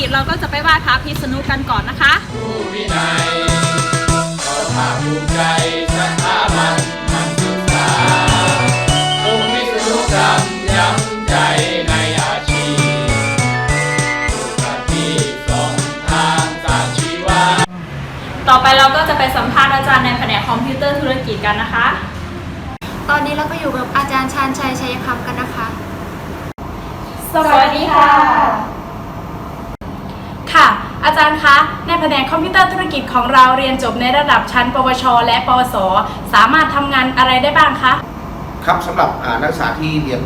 จะไปไหว้พระพิษณุกันก่อนนะคะผู้วินัยขอภาคภูมิใจสถาบันมันศึกษาองค์วิศนุกรรมย้ำใจในอาชีพหน้าที่สองทางสาชีวาต่อไปเราก็จะไปสัมภาษณ์อาจารย์ในแผนกคอมพิวเตอร์ธุรกิจกันนะคะ ตอนนี้เราก็อยู่กับอาจารย์ชาญชัยชัยคำกันนะคะ สวัสดีค่ะ ค่ะ อาจารย์คะ ในแผนกคอมพิวเตอร์ธุรกิจของเราเรียนจบในระดับชั้น ปวช และ ปวส สามารถทำงานอะไรได้บ้างคะ ครับสำหรับอ่านักศึกษาที่เรียน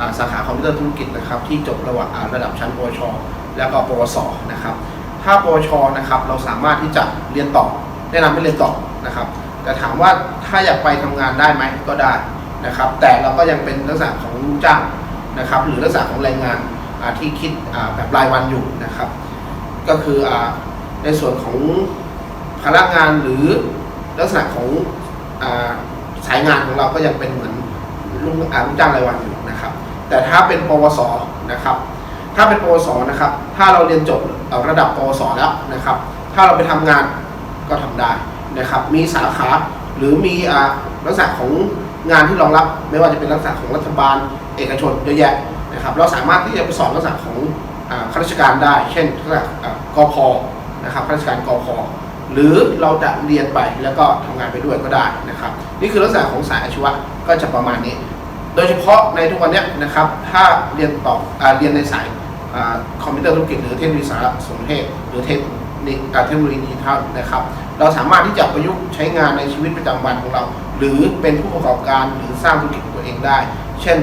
อ่าสาขาคอมพิวเตอร์ธุรกิจนะครับที่จบระหว่างอ่าระดับชั้น ปวช แล้วก็ปวสนะครับถ้าปวชนะครับเราสามารถที่จะเรียนต่อแนะนำให้เรียนต่อนะครับแต่ถามว่าถ้าอยากไปทำงานได้ไหมก็ได้นะครับแต่เราก็ยังเป็นลักษณะของลูกจ้างนะครับหรือลักษณะของแรงงานอ่าที่คิดอ่าแบบรายวันอยู่นะครับ ก็คืออในส่วนของพนักงานหรือลักษณะของอสายงานของเราก็ยังเป็นเหมือนลูกอ่าลูกจ้างรายวันอยู่นะครับ แต่ถ้าเป็นปวสนะครับ ถ้าเป็นปวสนะครับ ถ้าเราเรียนจบระดับปวสแล้วนะครับ ถ้าเราไปทำงานก็ทำได้นะครับ มีสาขาหรือมีอลักษณะของงานที่รองรับ ไม่ว่าจะเป็นลักษณะของรัฐบาล เอกชนเยอะแยะนะครับ เราสามารถที่จะไปสอนลักษณะของ ข้าราชการได้ เช่นกษณะอ่ากพนะครับข้าราชการกพหรือเราจะเรียนไปแล้วก็ทำงานไปด้วยก็ได้นะครับ นี่คือลักษณะของสายอาชีวะก็จะประมาณนี้ โดยเฉพาะในทุกวันนี้นะครับ ถ้าเรียนต่ออเรียนในสายอคอมพิวเตอร์ธุรกิจหรือเทคโนโลยีสารสนเทศหรือเทคนิคเทคโนโลยีดิจิทัลนะครับ เราสามารถที่จะประยุกต์ใช้งานในชีวิตประจำวันของเรา หรือเป็นผู้ประกอบการหรือสร้างธุรกิจของตัวเองได้ เช่น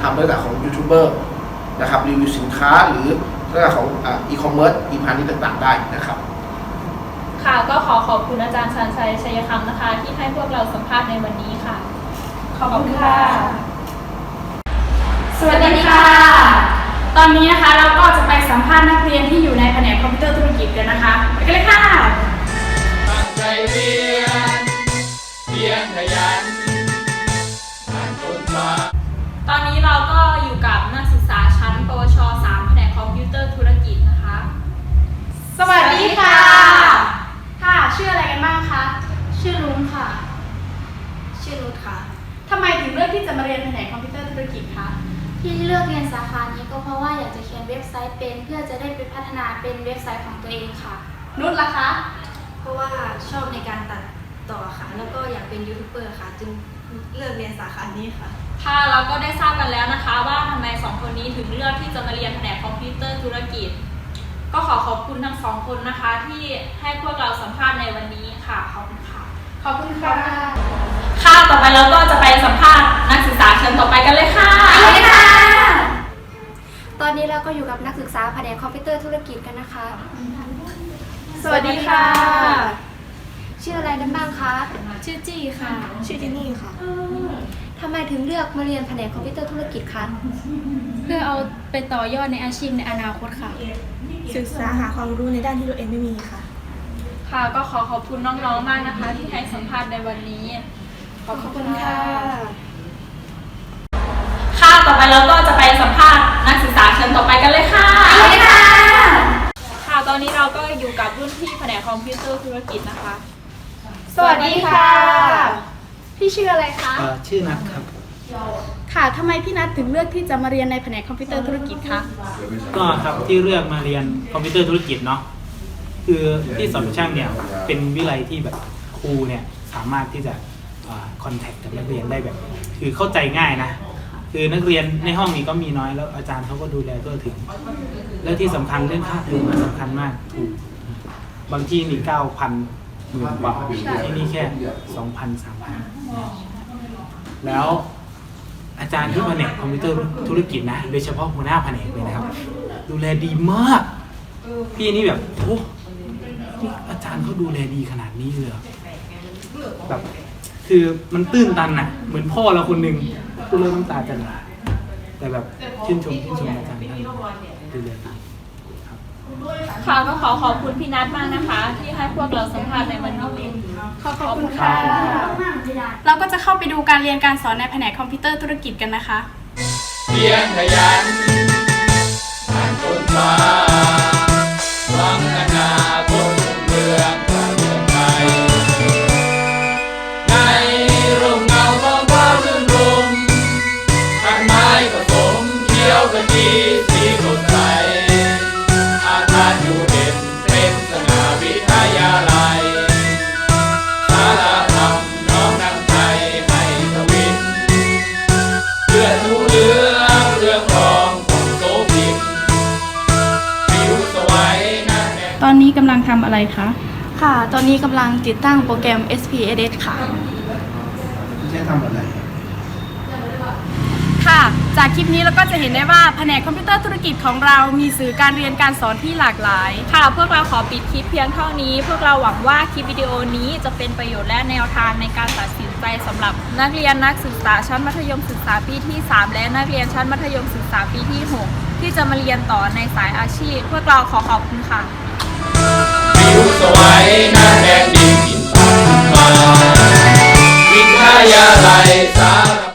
ทำลักษณะของยูทูบเบอร์ นะครับรีวิวสินค้าหรือเรื่องของอีคอมเมิร์ซอีพาณิชย์ต่างๆ ได้นะครับค่ะก็ขอขอบคุณอาจารย์ชันชัยชัยคำนะคะ ที่ให้พวกเราสัมภาษณ์ในวันนี้ค่ะ ขอบคุณค่ะ สวัสดีค่ะ ตอนนี้นะคะเราก็จะไปสัมภาษณ์นักเรียนที่อยู่ในแผนกคอมพิวเตอร์ธุรกิจกันนะคะไปกันเลยค่ะ ไซต์เป็น เพื่อจะได้ไปพัฒนาเป็นเว็บไซต์ของตัวเองค่ะ นุชล่ะคะ เพราะว่าชอบในการตัดต่อค่ะ แล้วก็อยากเป็นยูทูบเบอร์ค่ะ จึงเลือกเรียนสาขานี้ค่ะ ค่ะเราก็ได้ทราบกันแล้วนะคะ ว่าทำไมสองคนนี้ถึงเลือกที่จะมาเรียนแผนกคอมพิวเตอร์ธุรกิจ ก็ขอขอบคุณทั้งสองคนนะคะ ที่ให้พวกเราสัมภาษณ์ในวันนี้ค่ะขอบคุณค่ะขอบคุณค่ะ ค่ะต่อไปเราก็จะไปสัมภาษณ์ เตอร์ธุรกิจกันนะคะ สวัสดีค่ะ ชื่ออะไรกันบ้างคะ ชื่อจี้ค่ะ ชื่อจินนี่ค่ะ ทำไมถึงเลือกมาเรียนแผนกคอมพิวเตอร์ธุรกิจคะ เพื่อเอาไปต่อยอดในอาชีพในอนาคตค่ะ ศึกษาหาความรู้ในด้านที่ตัวเองไม่มีค่ะ ค่ะก็ขอขอบคุณน้องๆมากนะคะ ที่ให้สัมภาษณ์ในวันนี้ ขอบคุณค่ะ ค่ะต่อไปเราก็จะไปสัมภาษณ์นักศึกษาเชิญต่อไปกันเลยค่ะค่ะต อนนี้เราก็อยู่กับรุ่นพี่แผนกคอมพิวเตอร์ธุรกิจนะคะ สวัสดีค่ะ พี่ชื่ออะไรคะ เอ่อชื่อนัทครับ ค่ะทำไมพี่นัทถึงเลือกที่จะมาเรียนในแผนกคอมพิวเตอร์ธุรกิจคะ ก็ครับที่เลือกมาเรียนคอมพิวเตอร์ธุรกิจเนาะคือที่สอนช่างเนี่ยเป็นวิไลที่แบบครูเนี่ยสามารถที่จะคอนแทคกับนักเรียนได้แบบ คือเข้าใจง่ายนะ คือนักเรียนในห้องนี้ก็มีน้อยแล้วอาจารย์เขาก็ดูแลทั่วถึง และที่สำคัญเรื่องค่าเทอมมันสำคัญมากถูกบางที่นี่เก้าพันหมื่นกว่าที่นี่แค่สองพันสามพันแล้วอาจารย์ที่แผนกคอมพิวเตอร์ธุรกิจนะโดยเฉพาะหัวหน้าแผนกเลยนะครับ ดูแลดีมาก พี่นี่แบบโอ้อาจารย์เขาดูแลดีขนาดนี้เลยแบบคือมันตื้นตันน่ะเหมือนพ่อเราคนหนึ่ง พูดแล้วน้ำตาจะไหลแต่แบบชื่นชมชื่นชมอาจารย์ท่านดูแลดีครับค่ะก็ขอขอบคุณพี่นัทมากนะคะ ที่ให้พวกเราสัมภาษณ์ในวันนี้ขอบคุณค่ะ เราก็จะเข้าไปดูการเรียนการสอนในแผนกคอมพิวเตอร์ธุรกิจกันนะคะเพียรขยันอ่านค้นคว้า อนนี้กำลังทำอะไรคะ ค่ะ ตอนนี้กำลังติดตั้งโปรแกรม SPSS ค่ะ ใช้ทำอะไร ค่ะ จากคลิปนี้เราก็จะเห็นได้ว่าแผนกคอมพิวเตอร์ธุรกิจของเรามีสื่อการเรียนการสอนที่หลากหลาย ค่ะ พวกเราขอปิดคลิปเพียงเท่านี้ พวกเราหวังว่าคลิปวิดีโอนี้จะเป็นประโยชน์และแนวทางในการตัดสินใจสำหรับ นักเรียนนักศึกษาชั้นมัธยมศึกษาปีที่ 3 และนักเรียนชั้นมัธยมศึกษาปีที่ 6 ที่จะมาเรียนต่อในสายอาชีพ พวกเราขอขอบคุณค่ะมียุคสวัยห น้าแดนดินกินผักมาวิทยาลัย